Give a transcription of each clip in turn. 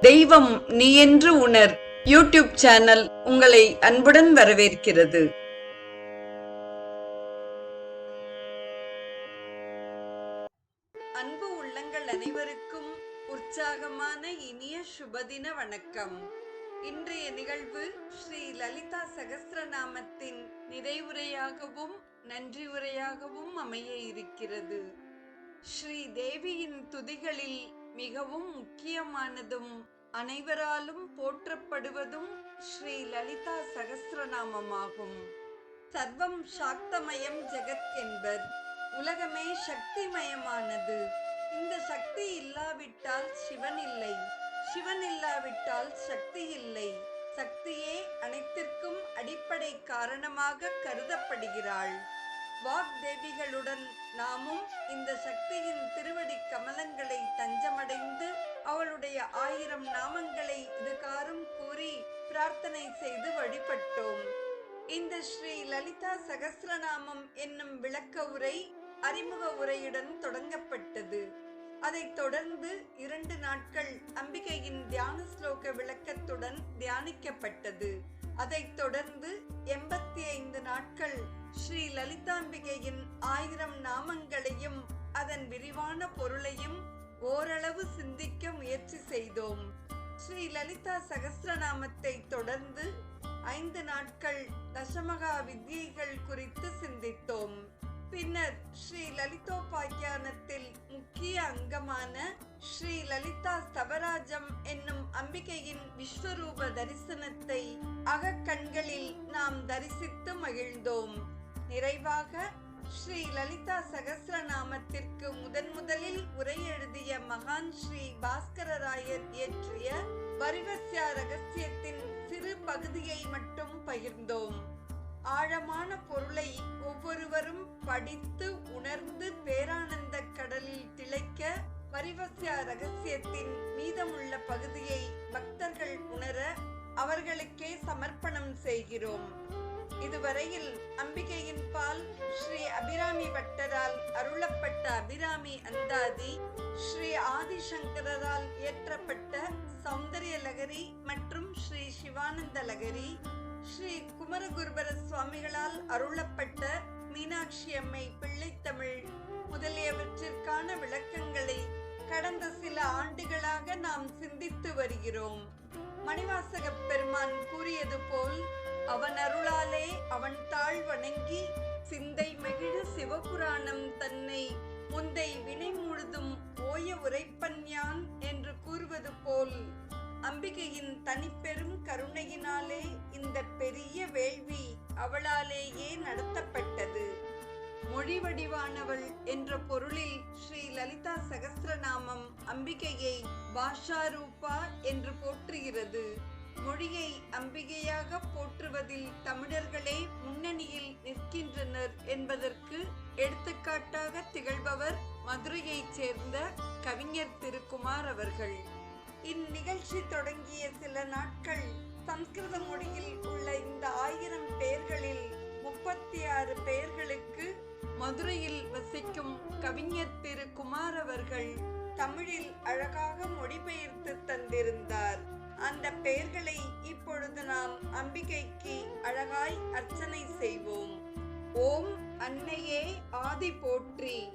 தெய்வம் நீ என்று உணர். யூடியூப் சேனல் உங்களை அன்புடன் வரவேற்கிறது. அன்பு உள்ளங்கள் அனைவருக்கும் உற்சாகமான இனிய சுபதின வணக்கம். இன்றைய நிகழ்வு ஸ்ரீ லலிதா சகஸ்ரநாமத்தின் நிறைவுரையாகவும் நன்றி உரையாகவும் அமைய இருக்கிறது. ஸ்ரீ தேவியின் துதிகளில் மிகவும் முக்கியமானதும் அனைவராலும் போற்றப்படுவதும் ஸ்ரீ லலிதா சகஸ்ரநாமமாகும் சர்வம் சாக்தமயம் ஜெகத் என்பர். உலகமே சக்திமயமானது. இந்த சக்தி இல்லாவிட்டால் சிவன் இல்லை. சிவன் இல்லாவிட்டால் சக்தி இல்லை. சக்தியே அனைத்திற்கும் அடிப்படை காரணமாக கருதப்படுகிறாள். வாக்தேவிகளுடன் நாமும் இந்த சக்தியின் திருவடி கமலங்களை தஞ்சமடைந்து அவளுடைய ஆயிரம் நாமங்களை இதுகாரும் கூறி பிரார்த்தனை செய்து வழிபட்டோம். இந்த ஸ்ரீ லலிதா சகசிரநாமம் என்னும் விளக்க உரை அறிமுக உரையுடன் தொடங்கப்பட்டது. அதைத் தொடர்ந்து இரண்டு நாட்கள் அம்பிகையின் தியான ஸ்லோக விளக்கத்துடன் தியானிக்கப்பட்டது. அதைத் தொடர்ந்து எண்பத்தி ஐந்து நாட்கள் ஸ்ரீ லலிதாம்பிகையின் ஆயிரம் நாமங்களையும் அதன் விரிவான பொருளையும் ஓரளவு சிந்திக்க முயற்சி செய்தோம். ஸ்ரீ லலிதா சகசிரநாமத்தை தொடர்ந்து ஐந்து நாட்கள் தசமகா வித்யைகள் குறித்து சிந்தித்தோம். பின்னர் ஸ்ரீ லலிதோபாக்கியானத்தில் முக்கிய அங்கமான ஸ்ரீ லலிதா ஸ்தவராஜம் என்னும் அம்பிகையின் விஸ்வரூப தரிசனத்தை அகக்கண்களில் நாம் தரிசித்து மகிழ்ந்தோம். நிறைவாக ஸ்ரீ லலிதா சகசிரநாமத்திற்கு முதன் முதலில் உரை எழுதிய மகான் ஸ்ரீ பாஸ்கரராயர் இயற்றிய பரிவஸ்யா ரகசியத்தின் சிறு பகுதியை மட்டும் பகிர்ந்தோம். ஆழமான பொருளை ஒவ்வொருவரும் படித்து உணர்ந்து பேரானந்த கடலில் திளைக்க பரிவசிய ரகசியத்தின் மீதமுள்ள பகுதியை பக்தர்கள் உணர அவர்களுக்கே சமர்ப்பணம் செய்கிறோம். இதுவரையில் அம்பிகையின் பால் ஸ்ரீ அபிராமி பட்டரால் அருளப்பட்ட அபிராமி அந்தாதி ஸ்ரீ ஆதிசங்கரால் இயற்றப்பட்ட சௌந்தரிய லகரி மற்றும் ஸ்ரீ சிவானந்த லகரி ஸ்ரீ குமரகுருபர அருளப்பட்ட மீனாட்சி அம்மை பிள்ளைத்தமிழ் முதலியவற்றிற்கான விளக்கங்களை கடந்த சில ஆண்டுகளாக நாம் சிந்தித்து வருகிறோம். மணிவாசகப் பெருமான் கூறியது போல் அவன் அருளாலே அவன் தாழ் வணங்கி சிந்தை மகிழ சிவபுராணம் தன்னை முந்தை வினை முழுதும் ஓய உரைப்பன் யான் என்று கூறுவது போல் அம்பிகையின் தனிப்பெரும் கருணையினாலே இந்த பெரிய வேள்வி அவளாலேயே நடத்தப்பட்டது. மொழி வடிவானவள் என்ற பொருளில் ஸ்ரீ லலிதா சகஸ்ரநாமம் அம்பிகையை பாஷாரூபா என்று போற்றுகிறது. மொழியை அம்பிகையாக போற்றுவதில் தமிழர்களே முன்னணியில் நிற்கின்றனர் என்பதற்கு எடுத்துக்காட்டாக திகழ்பவர் மதுரையைச் சேர்ந்த கவிஞர் திருக்குமார் அவர்கள். இந்நிகழ்ச்சி தொடங்கிய சில நாட்கள் சம்ஸ்கிருத மொழியில் உள்ள இந்த ஆயிரம் பெயர்களில் முப்பத்தி ஆறு பெயர்களுக்கு மதுரையில் வசிக்கும் கவிஞர் திரு குமார் அவர்கள் தமிழில் அழகாக மொழிபெயர்த்து தந்திருந்தார். அந்த பெயர்களை இப்பொழுது நாம் அம்பிகைக்கு அழகாய் அர்ச்சனை செய்வோம். ஓம் அன்னையே ஆதி போற்றி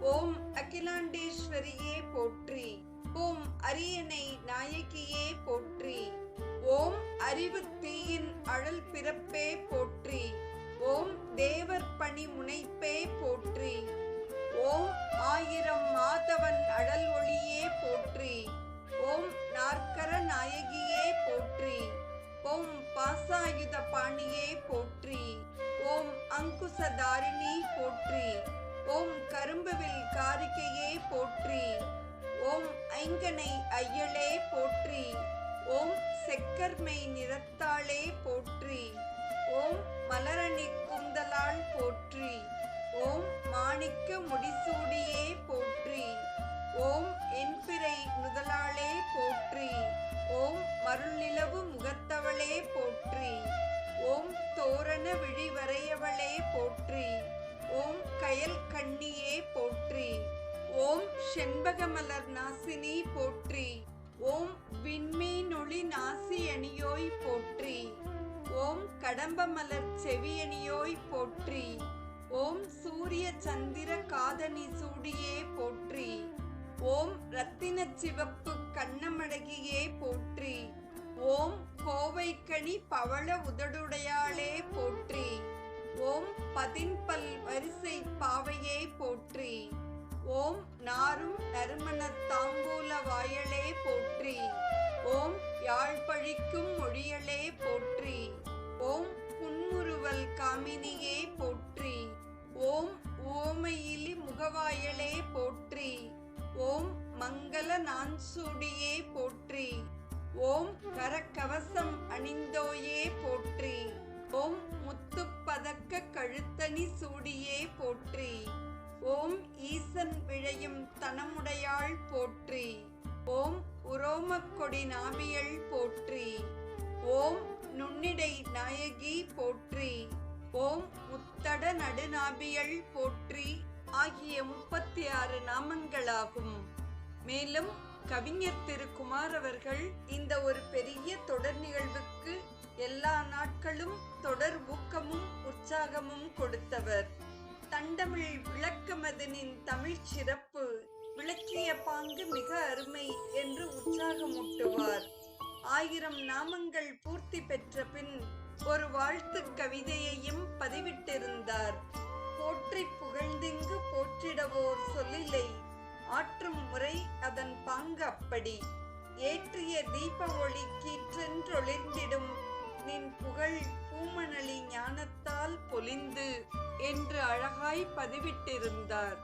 ஓம் அகிலாண்டேஸ்வரியே போற்றி. ஓம் அரியணை நாயகியே போற்றி. ஓம் அறிவு தீயின் அழல் பிறப்பே போற்றி. ஓம் தேவர் பணி முனைப்பே போற்றி. ஓம் ஆயிரம் மாதவன் அழல் ஒளியே போற்றி. ஓம் நாற்கர நாயகியே போற்றி. ஓம் பாசாயுத பாணியே போற்றி. ஓம் அங்குசதாரிணி போற்றி. ஓம் கரும்புவில் காரிகையே போற்றி. ஓம் ஐங்கனை ஐயளே போற்றி. ஓம் செக்கர்மை நிறத்தாளே போற்றி. ஓம் மலரணி குந்தலால் போற்றி. ஓம் மாணிக்க முடிசூடியே போற்றி. ஓம் என்பிறை நுதலாளே போற்றி. ஓம் மருள்நிலவு முகத்தவளே போற்றி. ஓம் தோரண விழிவரையவளே போற்றி. ஓம் கயல் கண்ணியே போற்றி. ஓம் செண்பகமலர் நாசினி போற்றி. ஓம் விண்மீனொளி நாசி நாசியணியோய் போற்றி. ஓம் கடம்ப மலர் செவியணியோய் போற்றி. ஓம் சூரிய சந்திர காதணி சூடியே போற்றி. ஓம் ரத்தின சிவப்பு கண்ணமடகியே போற்றி. ஓம் கோவைக்கணி பவள உதடுடையாளே போற்றி. ஓம் பதின்பல் வரிசை பாவையே போற்றி. ஓம் நாரும் நறுமணத் தாம்பூல வாயலே போற்றி. ஓம் யாழ்பழிக்கும் மொழியலே போற்றி. ஓம் புன்முறுவல் காமினியே போற்றி. ஓம் ஓமையிலி முகவாயலே போற்றி. ஓம் மங்கள நான்சூடியே போற்றி. ஓம் கரக்கவசம் அணிந்தோயே போற்றி. ஓம் முத்துப்பதக்க கழுத்தணி சூடியே போற்றி. ஓம் ஈசன் விழையும் தனமுடையாள் போற்றி. ஓம் உரோமக்கொடி நாமியல் போற்றி. ஓம் நுண்ணிடை நாயகி போற்றி. ஓம் முத்தட நடுநாபியல் போற்றி ஆகிய முப்பத்தி ஆறு நாமங்களாகும். மேலும் கவிஞர் திரு குமார் அவர்கள் இந்த ஒரு பெரிய தொடர் நிகழ்வுக்கு எல்லா நாட்களும் தொடர் ஊக்கமும் உற்சாகமும் கொடுத்தவர். தண்டமிழ் விளக்கமதனின் தமிழ் சிறப்பு விளக்கிய பாங்கு மிக அருமை என்று உற்சாகமூட்டுவார். ஆயிரம் நாமங்கள் பூர்த்தி பெற்ற பின் ஒரு வாழ்த்து கவிதையையும் பதிவிட்டிருந்தார். போற்றி புகழ்ந்திங்கு போற்றிடவோர் சொல்லில்லை ஆற்றும் முறை அதன் பாங்கு அப்படி. ஏற்றிய தீப ஒளி கீற்றென்றொளிர்ந்திடும் நின் புகழ் பூமணலி ஞானத்தால் பொலிந்து என்று அழகாய் பதிவிட்டிருந்தார்.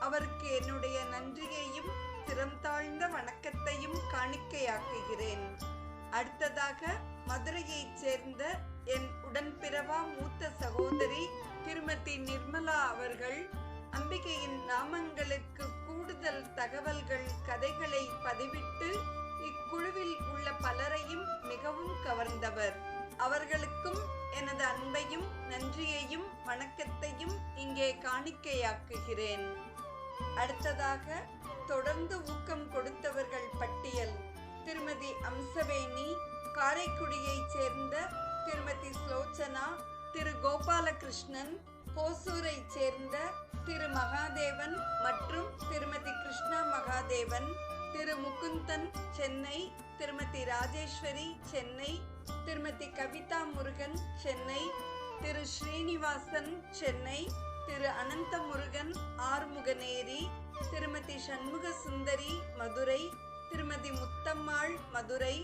அவருக்கு என்னுடைய நன்றியையும் திறம் தாழ்ந்த வணக்கத்தையும் காணிக்கையாக்குகிறேன். அடுத்ததாக மதுரையைச் சேர்ந்த என் உடன்பிறவா மூத்த சகோதரி திருமதி நிர்மலா அவர்கள் அம்பிகையின் நாமங்களுக்கு கூடுதல் தகவல்கள் கதைகளை பதிவிட்டு இக்குழுவில் உள்ள பலரையும் மிகவும் கவர்ந்தவர். அவர்களுக்கும் எனது அன்பையும் நன்றியையும் வணக்கத்தையும் இங்கே காணிக்கையாக்குகிறேன். அடுத்ததாக தொடர்ந்து ஊக்கம் கொடுத்தவர்கள் பட்டியல். திருமதி அம்சவேணி காரைக்குடியைச் சேர்ந்த திருமதி ஸ்லோச்சனா திரு கோபாலகிருஷ்ணன் கோசூரைச் சேர்ந்த திரு மகாதேவன் மற்றும் திருமதி கிருஷ்ணா மகாதேவன் திரு முகுந்தன் சென்னை திருமதி ராஜேஸ்வரி சென்னை திருமதி கவிதா முருகன் சென்னை திரு ஸ்ரீனிவாசன் சென்னை திரு அனந்த முருகன் ஆறுமுகநேரி திருமதி சண்முக சுந்தரி மதுரை திருமதி முத்தம்மாள் மதுரை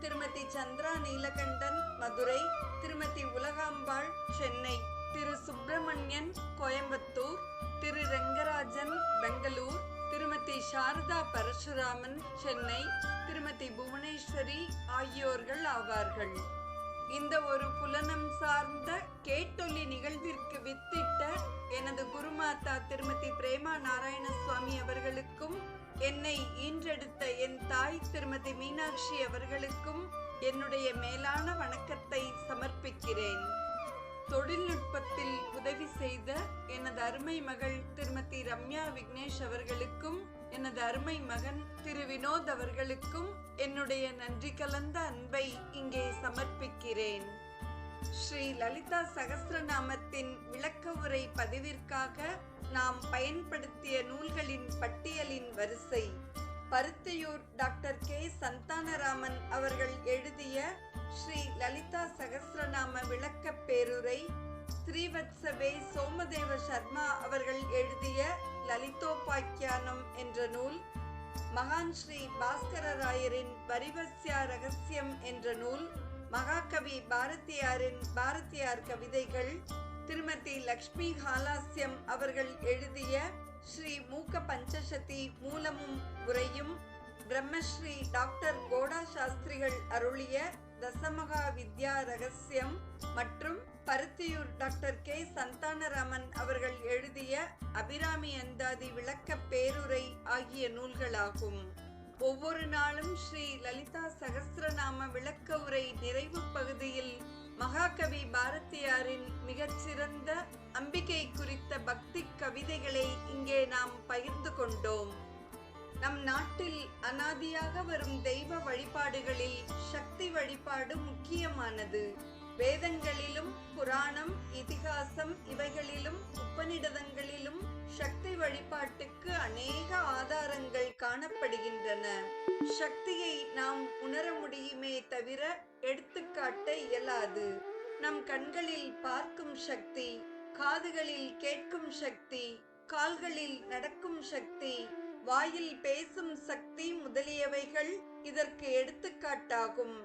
திருமதி சந்திரா நீலகண்டன் மதுரை திருமதி உலகாம்பாள் சென்னை திரு சுப்பிரமணியன் கோயம்புத்தூர் திரு ரங்கராஜன் பெங்களூர் திருமதி சாரதா பரசுராமன் சென்னை திருமதி புவனேஸ்வரி ஆகியோர்கள் ஆவார்கள். எனது குருமாதா திருமதி பிரேமா நாராயண சுவாமி அவர்களுக்கும் என்னை ஈன்றெடுத்த என் தாய் திருமதி மீனாட்சி அவர்களுக்கும் என்னுடைய மேலான வணக்கத்தை சமர்ப்பிக்கிறேன். தொழில்நுட்பத்தில் உதவி செய்த எனது அருமை மகள் திருமதி ரம்யா விக்னேஷ் அவர்களுக்கும் எனது அருமை மகன் திரு வினோத் அவர்களுக்கும் என்னுடைய நன்றி கலந்த அன்பை இங்கே சமர்ப்பிக்கிறேன். ஸ்ரீ லலிதா சகஸ்ரநாமத்தின் விளக்க உரை பதிவிற்காக நாம் பயன்படுத்திய நூல்களின் பட்டியலின் வரிசை பருத்தியூர் டாக்டர் கே. சந்தானராமன் அவர்கள் எழுதிய ஸ்ரீ லலிதா சகஸ்ரநாம விளக்கப் பேருரை ஸ்ரீவத்சவே சோமதேவ சர்மா அவர்கள் எழுதிய லலிதோபாக்கியானம் என்ற நூல் மகான் ஸ்ரீ பாஸ்கர ராயரின் வரிவஸ்யா ரகசியம் என்ற நூல் மகாகவி பாரதியாரின் பாரதியார் கவிதைகள் திருமதி லக்ஷ்மி ஹாலாஸ்யம் அவர்கள் எழுதிய ஸ்ரீ மூக்க பஞ்சசதி மூலமும் உரையும் பிரம்மஸ்ரீ டாக்டர் கோடா சாஸ்திரிகள் அருளிய தசமகா வித்யா ரகசியம் மற்றும் பருத்தியூர் டாக்டர் கே சந்தானராமன் அவர்கள் எழுதிய அபிராமி அந்தாதி விளக்க பேருரை ஆகிய நூல்களாகும். ஒவ்வொரு நாளும் ஸ்ரீ லலிதா சகஸ்ரநாம விளக்க உரை நிறைவு பகுதியில் மகாகவி பாரதியாரின் மிகச்சிறந்த அம்பிகை குறித்த பக்தி கவிதைகளை இங்கே நாம் பகிர்ந்து கொண்டோம். நம் நாட்டில் அனாதியாக வரும் தெய்வ வழிபாடுகளில் சக்தி வழிபாடு முக்கியமானது. வேதங்களிலும் புராணம் இதிகாசம் இவைகளிலும் உபநிடதங்களிலும் சக்தி வழிபாட்டுக்கு அநேக ஆதாரங்கள் காணப்படுகின்றன. சக்தியை நாம் உணர முடியுமே தவிர எடுத்துக்காட்ட இயலாது. நம் கண்களில் பார்க்கும் சக்தி காதுகளில் கேட்கும் சக்தி கால்களில் நடக்கும் சக்தி வாயில் பேசும் சக்தி முதலியவைகள் இதற்கு எடுத்துக்காட்டாகும்.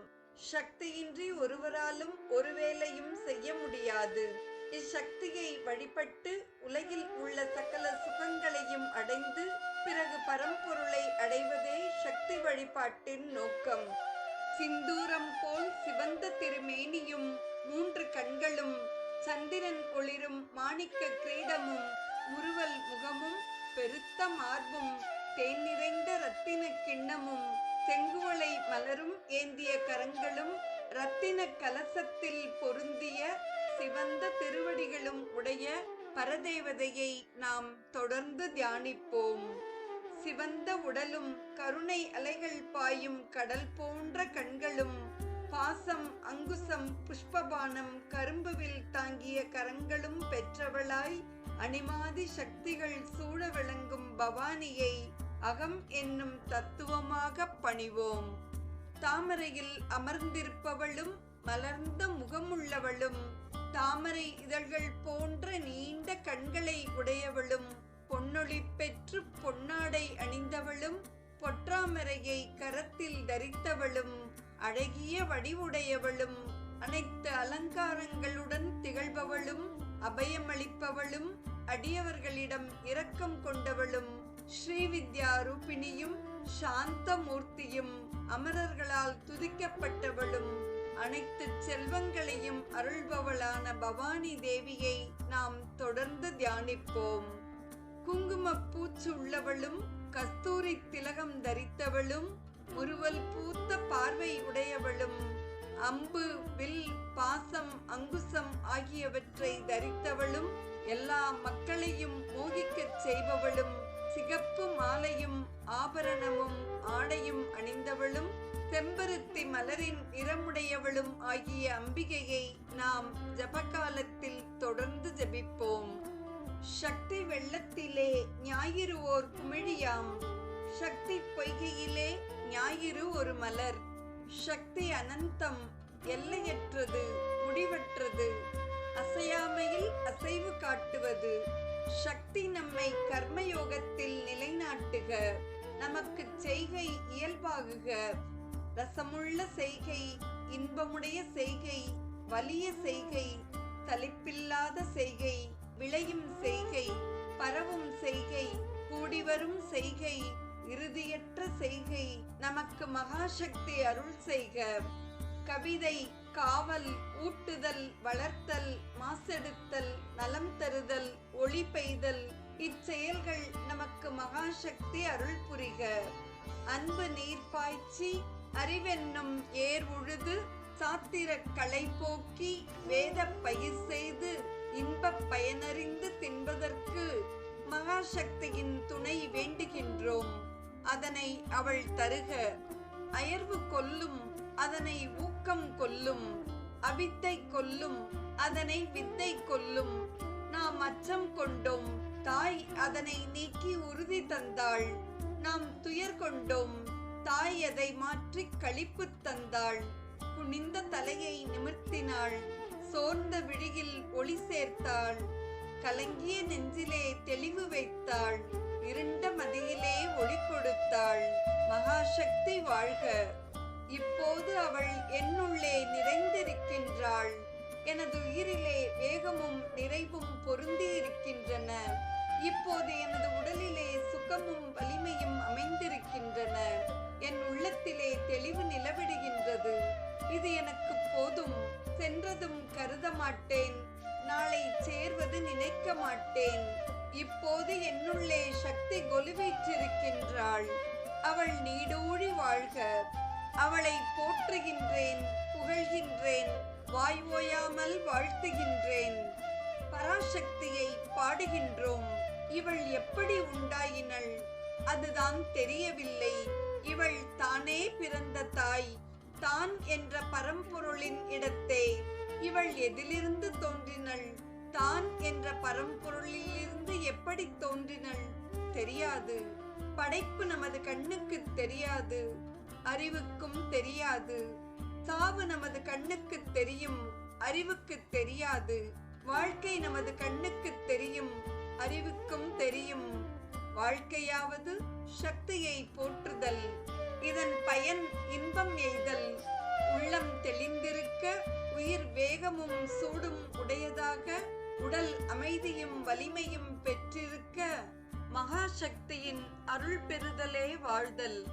சக்தியின்றி ஒருவராலும் ஒருவேளையும் செய்ய முடியாது. இச்சக்தியை வழிபட்டு உலகில் உள்ள சகல சுகங்களையும் அடைந்து பிறகு பரம்பொருளை அடைவதே சக்தி வழிபாட்டின் நோக்கம். சிந்தூரம் போல் சிவந்த திருமேனியும் மூன்று கண்களும் சந்திரன் ஒளிரும் மாணிக்க கிரீடமும் உருவல் முகமும் பெருத்த மார்பும் தேன் நிறைந்த ரத்தின கிண்ணமும் செங்குவளை மலரும் ஏந்திய கரங்களும் ரத்தின கலசத்தில் பொருந்திய சிவந்த திருவடிகளும் உடைய பரதேவதையை நாம் தொடர்ந்து தியானிப்போம். சிவந்த உடலும் கருணை அலைகள் பாயும் கடல் போன்ற கண்களும் பாசம் அங்குசம் புஷ்பபானம் கரும்புவில் தாங்கிய கரங்களும் பெற்றவளாய் அணிமாதி சக்திகள் சூழ விளங்கும் பவானியை அகம் என்னும் தத்துவமாக பணிவோம். தாமரையில் அமர்ந்திருப்பவளும் மலர்ந்த முகமுள்ளவளும் தாமரை இதழ்கள் போன்ற நீண்ட கண்களை உடையவளும் பொன்னொழி பெற்று பொன்னாடை அணிந்தவளும் பொற்றாமரையை கரத்தில் தரித்தவளும் அழகிய வடிவுடையவளும் அனைத்து அலங்காரங்களுடன் திகழ்பவளும் அபயமளிப்பவளும் அடியவர்களிடம் இரக்கம் கொண்டவளும் ஸ்ரீவித்யா ரூபிணியும் சாந்தமூர்த்தியும் அமரர்களால் துதிக்கப்பட்டவளும் அனைத்து செல்வங்களையும் அருள்பவளான பவானி தேவியை நாம் தொடர்ந்து தியானிப்போம். குங்கும பூச்சு உள்ளவளும் கஸ்தூரி திலகம் தரித்தவளும் முறுவல் பூத்த பார்வை உடையவளும் அம்பு வில் பாசம் அங்குசம் ஆகியவற்றை தரித்தவளும் எல்லா மக்களையும் மோகிக்கச் செய்பவளும் சிகப்பு மாலையும் ஆபரணமும் ஆடையும் அணிந்தவளும் செம்பருத்தி மலரின் நிறமுடையவளும் ஆகிய அம்பிகையை நாம் ஜபகாலத்தில் தொடர்ந்து ஜபிப்போம். சக்தி வெள்ளத்திலே ஞாயிறு ஓர் குமிழியாம். சக்தி பொய்கையிலே ஞாயிறு ஒரு மலர். சக்தி அனந்தம் எல்லையற்றது முடிவற்றது. அசையாமையில் அசைவு காட்டுவது. சக்தி நம்மை கர்மயோகத்தில் நிலைநாட்டுக. நமக்கு செய்கை இயல்பாகுக. ரசமுள்ள செய்கை இன்பமுடைய செய்கை வலிய செய்கை தலைப்பில்லாத செய்கை விளையும் செய்கை பரவும் செய்கை கூடிவரும் செய்கை இறுதியற்ற செய்கை நமக்கு மகாசக்தி அருள் செய்க. கவிதை காவல் ஊட்டுதல் வளர்த்தல் மாசெடுத்தல் நலம் தருதல் ஒளி பெய்தல் இச்செயல்கள் நமக்கு மகாசக்தி அருள் புரிக. அன்பு நீர் பாய்ச்சி அறிவென்னும் ஏர் உழுது சாத்திர களை போக்கி வேத பயிர் செய்து இன்பப் பயனறிந்து தின்பதற்கு மகாசக்தியின் துணை வேண்டுகின்றோம். அதனை அவள் தருக. அயர்வு கொல்லும் அதனை ஊக்கம் கொல்லும் அவித்தை கொல்லும் அதனை வித்தை கொல்லும். நாம் அச்சம் கொண்டோம் தாய் அதனை நீக்கி உறுதி தந்தாள். நாம் துயர் கொண்டோம் தாய் அதை மாற்றி கழிப்பு தந்தாள்? குனிந்த தலையை நிமிர்த்தினாள். சோர்ந்த விழியில் ஒளி சேர்த்தாள். கலங்கிய நெஞ்சிலே தெளிவு வைத்தாள். இருண்ட மதியிலே ஒளி கொடுத்தாள். மகாசக்தி வாழ்க. இப்போது அவள் என்னுள்ளே நிறைந்திருக்கின்றாள். எனது உயிரிலே வேகமும் நிறைவும் பொருந்தி இருக்கின்றன இப்போது எனது உடலிலே சுகமும் வலிமையும் அமைந்திருக்கின்றன. என் உள்ளத்திலே தெளிவு நிலவிடுகின்றது. இது எனக்கு போதும். சென்றதும் கருத மாட்டேன். நாளை சேர்வது நினைக்க மாட்டேன். இப்போது என்னுள்ளே சக்தி கொலுவீற்றிருக்கின்றாள். அவள் நீடூழி வாழ்க. அவளை போற்றுகின்றேன் புகழ்கின்றேன் வாய் ஓயாமல் வாழ்த்துகின்றேன். பராசக்தியை பாடுகின்றோம். இவள் எப்படி உண்டாயினள்? அதுதான் தெரியவில்லை. இவள் தானே பிறந்த தாய். தான் என்ற பரம்பொருளின் இடத்தே. இவள் எதிலிருந்து தோன்றினள்? தான் என்ற பரம்பொருளிலிருந்து எப்படி தோன்றினள்? தெரியாது. படைப்பு நமது கண்ணுக்கு தெரியாது. அறிவுக்கும் தெரியாது. சாவு நமது கண்ணுக்கு தெரியும். அறிவுக்கு தெரியாது. வாழ்க்கை நமது கண்ணுக்கு தெரியும். அறிவுக்கும் தெரியும். வாழ்க்கையாவது சக்தியை போற்றுதல். இதன் பயன் இன்பம் எய்தல். உள்ளம் தெளிந்திருக்க உயிர் வேகமும் சூடும் உடையதாக உடல் அமைதியும் வலிமையும் பெற்றிருக்க மகாசக்தியின் அருள் பெறுதலே வாழ்தல்.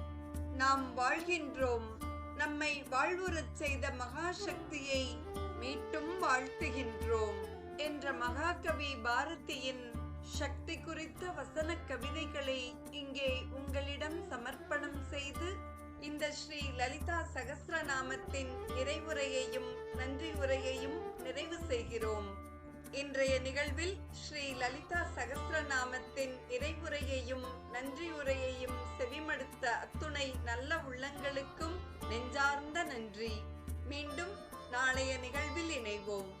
நாம் வாழ்கின்றோம். நம்மை வாழ்வுறச் செய்த மகாசக்தியை மீட்டும் வாழ்த்துகின்றோம் என்ற மகாகவி பாரதியின் சக்தி குறித்த வசன கவிதைகளை இங்கே உங்களிடம் சமர்ப்பணம் செய்து இந்த ஸ்ரீ லலிதா சகசிரநாமத்தின் நிறைவுரையையும் நன்றி உரையையும் நிறைவு செய்கிறோம். இன்றைய நிகழ்வில் ஸ்ரீ லலிதா சகசிரநாமத்தின் நிறைவுரையையும் நன்றி உரையையும் செவிமடுத்த அத்துணை நல்ல உள்ளங்களுக்கும் நெஞ்சார்ந்த நன்றி. மீண்டும் நாளைய நிகழ்வில் இணைவோம்.